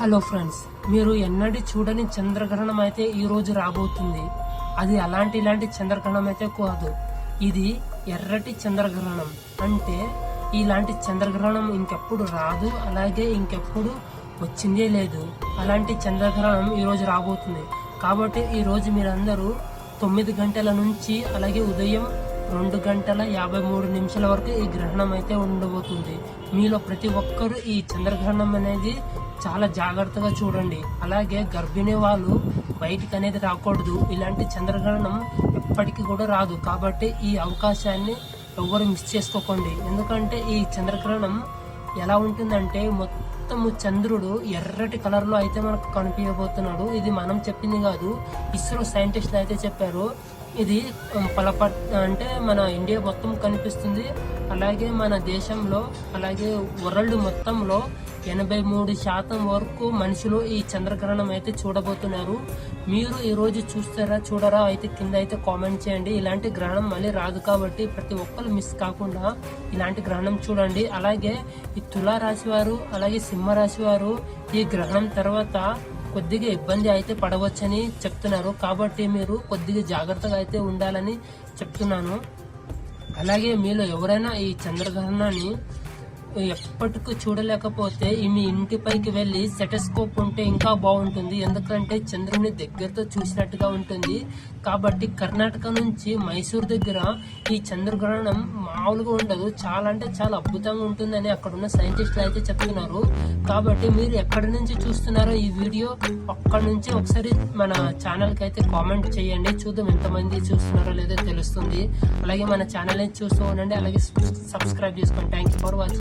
Hello friends మీరు ఎన్నడి చూడని చంద్రగ్రహణం అయితే ఈరోజు రాబోతుంది. అది అలాంటి ఇలాంటి చంద్రగ్రహణం అయితే కాదు. ఇది ఎర్రటి చంద్రగ్రహణం. అంటే ఇలాంటి చంద్రగ్రహణం ఇంకెప్పుడు రాదు అలాగే ఇంకెప్పుడు వచ్చిందే లేదు. అలాంటి చంద్రగ్రహణం ఈరోజు రాబోతుంది. కాబట్టి ఈరోజు మీరందరూ తొమ్మిది గంటల నుంచి అలాగే ఉదయం రెండు గంటల యాభై మూడు నిమిషాల వరకు ఈ గ్రహణం అయితే ఉండబోతుంది. మీలో ప్రతి ఒక్కరూ ఈ చంద్రగ్రహణం అనేది చాలా జాగ్రత్తగా చూడండి. అలాగే గర్భిణీ వాళ్ళు బయటికి అనేది రాకూడదు. ఇలాంటి చంద్రగ్రహణం ఎప్పటికీ కూడా రాదు. కాబట్టి ఈ అవకాశాన్ని ఎవ్వరు మిస్ చేసుకోకండి. ఎందుకంటే ఈ చంద్రగ్రహణం ఎలా ఉంటుందంటే మొత్తము చంద్రుడు ఎర్రటి కలర్లో అయితే మనకు కనిపించబోతున్నాడు. ఇది మనం చెప్పింది కాదు. ఇస్రో సైంటిస్టులు అయితే చెప్పారు. ఇది పలప అంటే మన ఇండియా మొత్తం కనిపిస్తుంది. అలాగే మన దేశంలో అలాగే వరల్డ్ మొత్తంలో ఎనభై మూడు శాతం వరకు మనుషులు ఈ చంద్రగ్రహణం అయితే చూడబోతున్నారు. మీరు ఈరోజు చూస్తారా చూడరా? అయితే కింద అయితే కామెంట్ చేయండి. ఇలాంటి గ్రహణం మళ్ళీ రాదు కాబట్టి ప్రతి ఒక్కరు మిస్ కాకుండా ఇలాంటి గ్రహణం చూడండి. అలాగే ఈ తులారాశి వారు అలాగే సింహరాశి వారు ఈ గ్రహణం తర్వాత కొద్దిగా ఇబ్బంది అయితే పడవచ్చని చెప్తున్నారు. కాబట్టి మీరు కొద్దిగా జాగ్రత్తగా అయితే ఉండాలని చెప్తున్నాను. అలాగే మీలో ఎవరైనా ఈ చంద్రగ్రహణాన్ని ఎప్పటికీ చూడలేకపోతే ఈ ఇంటి ఇంటిపైకి వెళ్ళి సెటస్కోప్ ఉంటే ఇంకా బాగుంటుంది. ఎందుకంటే చంద్రుని దగ్గరతో చూసినట్టుగా ఉంటుంది. కాబట్టి కర్ణాటక నుంచి మైసూర్ దగ్గర ఈ చంద్రగ్రహణం మామూలుగా ఉండదు. చాలా అంటే చాలా అద్భుతంగా ఉంటుందని అక్కడ ఉన్న సైంటిస్టులు అయితే చెప్తున్నారు కాబట్టి మీరు ఎక్కడి నుంచి చూస్తున్నారో ఈ వీడియో అక్కడ నుంచి ఒకసారి మన ఛానల్కి అయితే కామెంట్ చేయండి. చూద్దాం ఎంతమంది చూస్తున్నారో లేదో తెలుస్తుంది. అలాగే మన ఛానల్ చూస్తూ ఉండండి. అలాగే సబ్స్క్రైబ్ చేసుకోండి. Thank you for watching